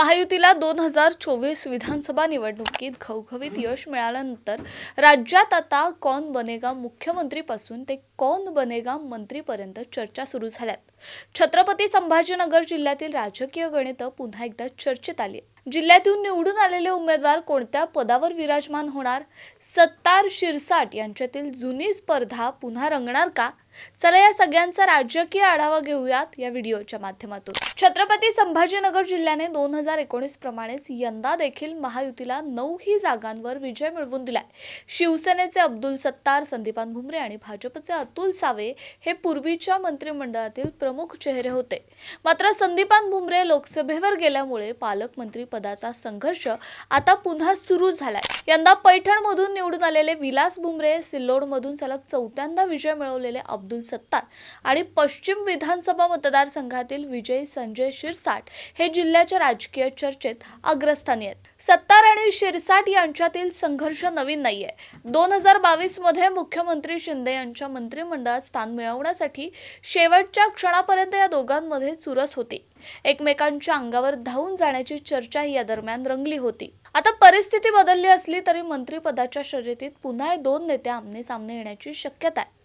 महायुतीला दोन हजार चोवीस विधानसभा निवडणुकीत घवघवीत यश मिळाल्यानंतर राज्यात आता कौन बनेगा मुख्यमंत्रीपासून ते कौन बनेगा मंत्रीपर्यंत चर्चा सुरू झाल्यात. छत्रपती संभाजीनगर जिल्ह्यातील राजकीय गणितं पुन्हा एकदा चर्चेत आली जिल्ह्यातून निवडून आलेले उमेदवार कोणत्या पदावर विराजमान होणार? सत्तार शिरसाट यांच्यातील जुनी स्पर्धा पुन्हा रंगणार का? चला या सगळ्यांचा राजकीय आढावा घेऊयात या व्हिडिओच्या माध्यमातून. छत्रपती संभाजीनगर जिल्ह्याने दोन हजार एकोणीस प्रमाणेच यंदा देखील महायुतीला नऊ ही जागांवर विजय मिळवून दिलाय. शिवसेनेचे अब्दुल सत्तार संदीपान भुमरे आणि भाजपचे अतुल सावे हे पूर्वीच्या मंत्रिमंडळातील प्रमुख चेहरे होते. मात्र संदीपान भुमरे लोकसभेवर गेल्यामुळे पालकमंत्री पदाचा संघर्ष आता पुन्हा सुरू झालाय. यंदा पैठणमधून निवडून आलेले विलास भुमरे सिल्लोडमधून सलग चौथ्यांदा विजय मिळवलेले अब्दुल सत्तार आणि पश्चिम विधानसभा मतदारसंघातील विजयी संजय शिरसाट हे जिल्ह्याच्या राजकीय चर्चेत अग्रस्थानी आहेत. सत्तार आणि शिरसाट यांच्यातील संघर्ष नवीन नाहीये. दोन हजार बावीसमध्ये मुख्यमंत्री शिंदे यांच्या मंत्रिमंडळात स्थान मिळवण्यासाठी शेवटच्या क्षणापर्यंत या दोघांमध्ये चुरस होती. एकमेकांच्या अंगावर धावून जाण्याची चर्चा या दरम्यान रंगली होती. आता परिस्थिती बदलली असली तरी मंत्रिपदाच्या शर्यतीत पुन्हा दोन नेते आमने सामने येण्याची शक्यता आहे.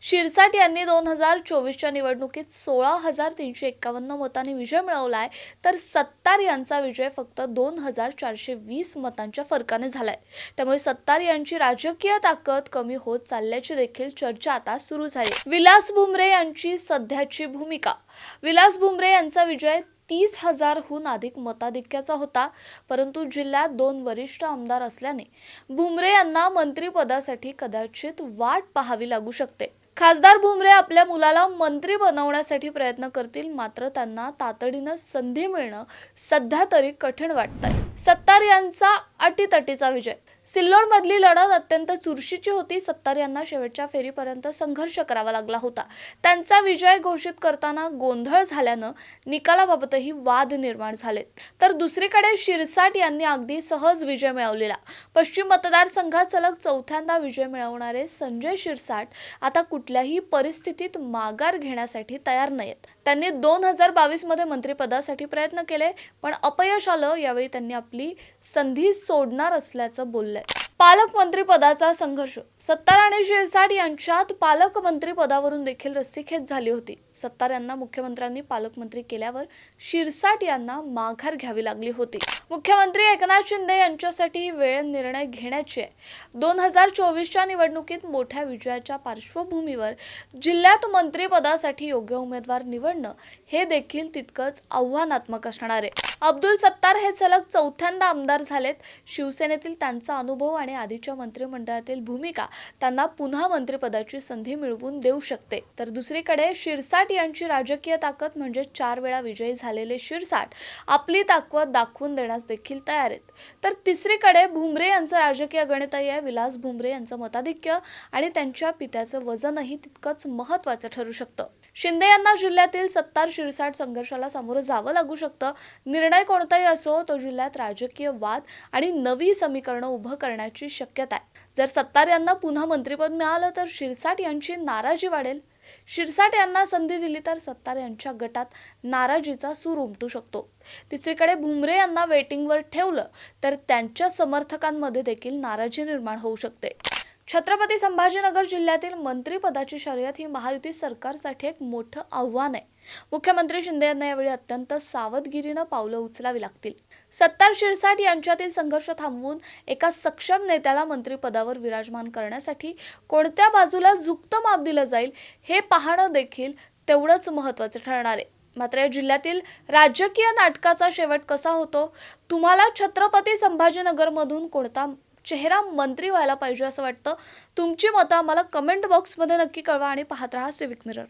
शिरसाट यांनी दोन हजार चोवीसच्या निवडणुकीत सोळा हजार तीनशे एक्कावन्न मतांनी विजय मिळवलाय तर सत्तार यांचा विजय फक्त दोन हजार चारशे वीस मतांच्या फरकाने झालाय. त्यामुळे सत्तार यांची राजकीय ताकद कमी होत चालल्याची देखील चर्चा आता सुरू झाली. विलास भुमरे यांची सध्याची भूमिका. विलास भुमरे यांचा विजय तीस हजारहून अधिक मताधिक्याचा होता परंतु जिल्ह्यात दोन वरिष्ठ आमदार असल्याने भुमरे यांना मंत्रिपदासाठी कदाचित वाट पाहावी लागू शकते. खासदार भुमरे आपल्या मुलाला मंत्री बनवण्यासाठी प्रयत्न करतील मात्र त्यांना तातडीनं संधी मिळणं सध्या तरी कठीण वाटतंय. सत्तार यांचा अटीतटीचा विजय. सिल्लोड मधली लढत अत्यंत चुरशीची होती. सत्तार यांना शेवटच्या फेरीपर्यंत संघर्ष करावा लागला होता. त्यांचा विजय घोषित करताना गोंधळ झाल्यानं निकालाबाबतही वाद निर्माण झालेत तर दुसरीकडे शिरसाट यांनी अगदी सहज विजय मिळवलेला. पश्चिम मतदारसंघात सलग चौथ्यांदा विजय मिळवणारे संजय शिरसाट आता कुठल्याही परिस्थितीत माघार घेण्यासाठी तयार नाहीत. त्यांनी दोन हजार बावीसमध्ये मंत्रिपदासाठी प्रयत्न केले पण अपयश आलं. यावेळी त्यांनी आपली संधी सोडणार असल्याचं बोललंय. पालकमंत्रीपदाचा संघर्ष. सत्तार आणि शिरसाट यांच्यात पालकमंत्रीपदावरून देखील रस्सीखेच झाली होती. सत्तार यांना मुख्यमंत्र्यांनी पालकमंत्री केल्यावर शिरसाट यांना माघार घ्यावी लागली होती. मुख्यमंत्री एकनाथ शिंदे यांच्यासाठी वेळ निर्णय घेण्याची. आहे दोन हजार चोवीसच्या निवडणुकीत मोठ्या विजयाच्या पार्श्वभूमीवर जिल्ह्यात मंत्रीपदासाठी योग्य उमेदवार निवडणं हे देखील तितकंच आव्हानात्मक असणार. आहे अब्दुल सत्तार हे सलग चौथ्यांदा आमदार झालेत. शिवसेनेतील त्यांचा अनुभव आणि आणि आधीच्या मंत्रिमंडळातील भूमिका त्यांना पुन्हा मंत्रिपदाची संधी मिळवून देऊ शकते. तर दुसरीकडे शिरसाट यांची राजकीय ताकद म्हणजे चार वेळा विजयी झालेले शिरसाट आपली ताकद दाखवून देण्यास देखील तयार आहेत. तर तिसरीकडे भुमरे यांचं राजकीय गणितही आहे. विलास भुमरे यांचं मताधिक्य आणि त्यांच्या पित्याचं वजनही तितकंच महत्वाचं ठरू शकतं. शिंदे यांना जिल्ह्यातील सत्तार शिरसाट संघर्षाला सामोरं जावं लागू शकतं. निर्णय कोणताही असो तो जिल्ह्यात राजकीय वाद आणि नवी समीकरणं उभं करण्याची शक्यता आहे. जर सत्तार यांना पुन्हा मंत्रिपद मिळालं तर शिरसाट यांची नाराजी वाढेल. शिरसाट यांना संधी दिली तर सत्तार यांच्या गटात नाराजीचा सूर उमटू शकतो. तिसरीकडे भुमरे यांना वेटिंगवर ठेवलं तर त्यांच्या समर्थकांमध्ये देखील नाराजी निर्माण होऊ शकते. छत्रपती संभाजीनगर जिल्ह्यातील मंत्रीपदाची शर्यत ही महायुती सरकारसाठी एक मोठं आव्हान आहे. मुख्यमंत्री शिंदे यांना यावेळी अत्यंत सावधगिरीनं पावलं उचलावी लागतील. सत्तार शिरसाट यांच्यातील संघर्ष थांबवून एका सक्षम नेत्याला मंत्रिपदावर विराजमान करण्यासाठी कोणत्या बाजूला झुकतं माप दिलं जाईल हे पाहणं देखील तेवढंच महत्त्वाचं ठरणार आहे. मात्र या जिल्ह्यातील राजकीय नाटकाचा शेवट कसा होतो? तुम्हाला छत्रपती संभाजीनगरमधून कोणता चेहरा मंत्री व्हायला पाहिजे असं वाटतं. तुमची मतं आम्हाला कमेंट बॉक्समध्ये नक्की कळवा आणि पाहत राहा सिविक मिरर